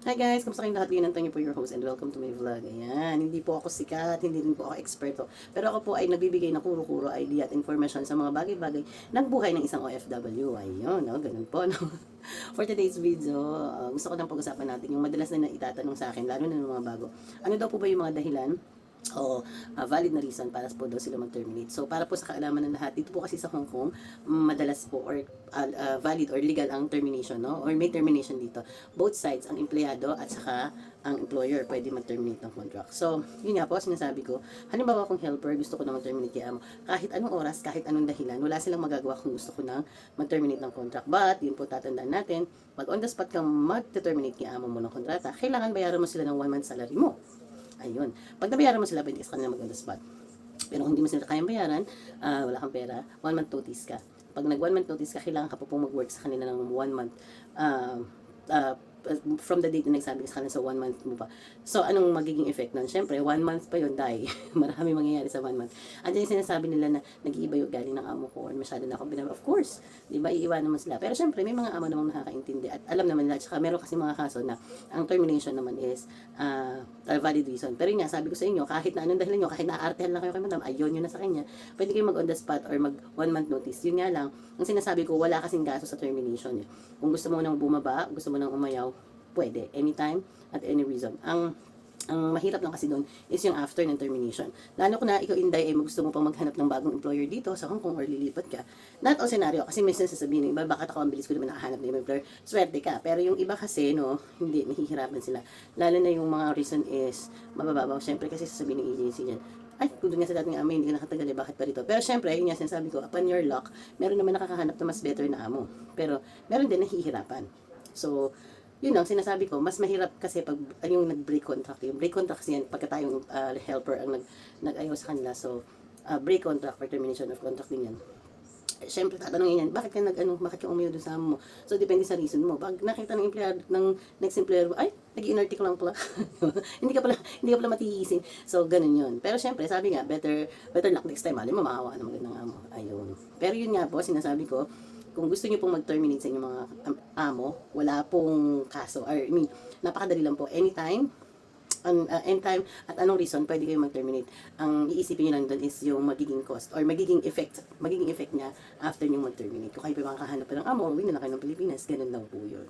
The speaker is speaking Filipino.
Hi guys, kamusta kayong lahat? Ngayon, Antonio po your host and welcome to my vlog. Ayan, hindi po ako sikat, hindi rin po ako eksperto. Pero ako po ay nagbibigay ng kuro-kuro idea at information sa mga bagay-bagay ng buhay ng isang OFW. Ayun, no? ganun po. No? For today's video, uh, gusto ko lang pag-usapan natin yung madalas na itatanong sa akin, lalo na ng mga bago. Ano daw po ba yung mga dahilan o uh, valid na reason para po daw sila mag-terminate. So, para po sa kaalaman ng lahat, dito po kasi sa Hong Kong, madalas po or uh, uh, valid or legal ang termination, no? Or may termination dito. Both sides, ang empleyado at saka ang employer, pwede mag-terminate ng contract. So, yun nga po, sinasabi ko, halimbawa kung helper, gusto ko na mag-terminate kaya mo, kahit anong oras, kahit anong dahilan, wala silang magagawa kung gusto ko na mag-terminate ng contract. But, yun po tatandaan natin, pag on the spot kang mag-terminate kaya mo mo ng kontrata, kailangan bayaran mo sila ng one month salary mo. Ayun. Pag nabayaran mo sila, pwede ka kanila mag on the spot. Pero kung hindi mo sila kayang bayaran, ah, wala kang pera, one month notice ka. Pag nag one month notice ka, kailangan ka po pong mag-work sa kanila ng one month ah, ah, from the date na nagsabi ka sa kanila sa one month mo pa. So, anong magiging effect nun? Siyempre, one month pa yun, die. Marami mangyayari sa one month. Andiyan yung sinasabi nila na nag-iiba yung galing ng amo ko or masyado na akong binab. Of course, di ba, iiwanan mo sila. Pero siyempre, may mga amo namang nakakaintindi at alam naman nila. Tsaka meron kasi mga kaso na ang termination naman is uh, a valid reason. Pero yun nga, sabi ko sa inyo, kahit na anong dahilan nyo, kahit naaartehan lang kayo kay madam, ayun yun na sa kanya, pwede kayo mag on the spot or mag one month notice. Yun nga lang, ang sinasabi ko, wala kasing kaso sa termination. Eh. Kung gusto mo nang bumaba, gusto mo nang umayaw, pwede. Anytime, at any reason. Ang ang mahirap lang kasi doon is yung after ng termination. Lalo ko na ikaw, Inday, ay gusto mo pang maghanap ng bagong employer dito sa Hong Kong or lilipat ka. Not all scenario, kasi may sasabihin ng iba, bakit ako ang bilis ko naman nakahanap ng employer. Swerte ka. Pero yung iba kasi, no, hindi, nahihirapan sila. Lalo na yung mga reason is, mabababaw. Siyempre kasi sasabihin ng agency niyan, ay, kung doon nga sa dating amay, hindi ka nakatagal eh, bakit pa rito? Pero syempre, yun nga sinasabi ko, upon your luck, meron naman nakakahanap na mas better na amo. Pero, meron din nahihirapan. So, yun lang, sinasabi ko, mas mahirap kasi pag ano yung nag-break contract. Yung break contract kasi yan, pagka tayong uh, helper ang nag, nag-ayaw sa kanila. So, uh, break contract or termination of contract din yan. Siyempre, tatanungin yan, bakit ka nag, ano, bakit ka umayo doon sa amo mo? So, depende sa reason mo. Pag nakita ng empleyado, ng next employer mo, ay, nag-inarticle lang pala. hindi ka pala, hindi ka pala matiisin. So, ganun yun. Pero syempre, sabi nga, better, better luck next time. Alam mo, makawa ng magandang amo. Ayun. Pero yun nga po, sinasabi ko, kung gusto niyo pong mag-terminate sa inyong mga amo, wala pong kaso. Or, I mean, napakadali lang po. Anytime, an, uh, anytime at anong reason pwede kayo mag-terminate. Ang iisipin niyo lang doon is yung magiging cost or magiging effect, magiging effect niya after niyo mag-terminate. Kung kayo pa makakahanap pa ng amo, uwi na lang kayo ng Pilipinas, ganun lang po yun.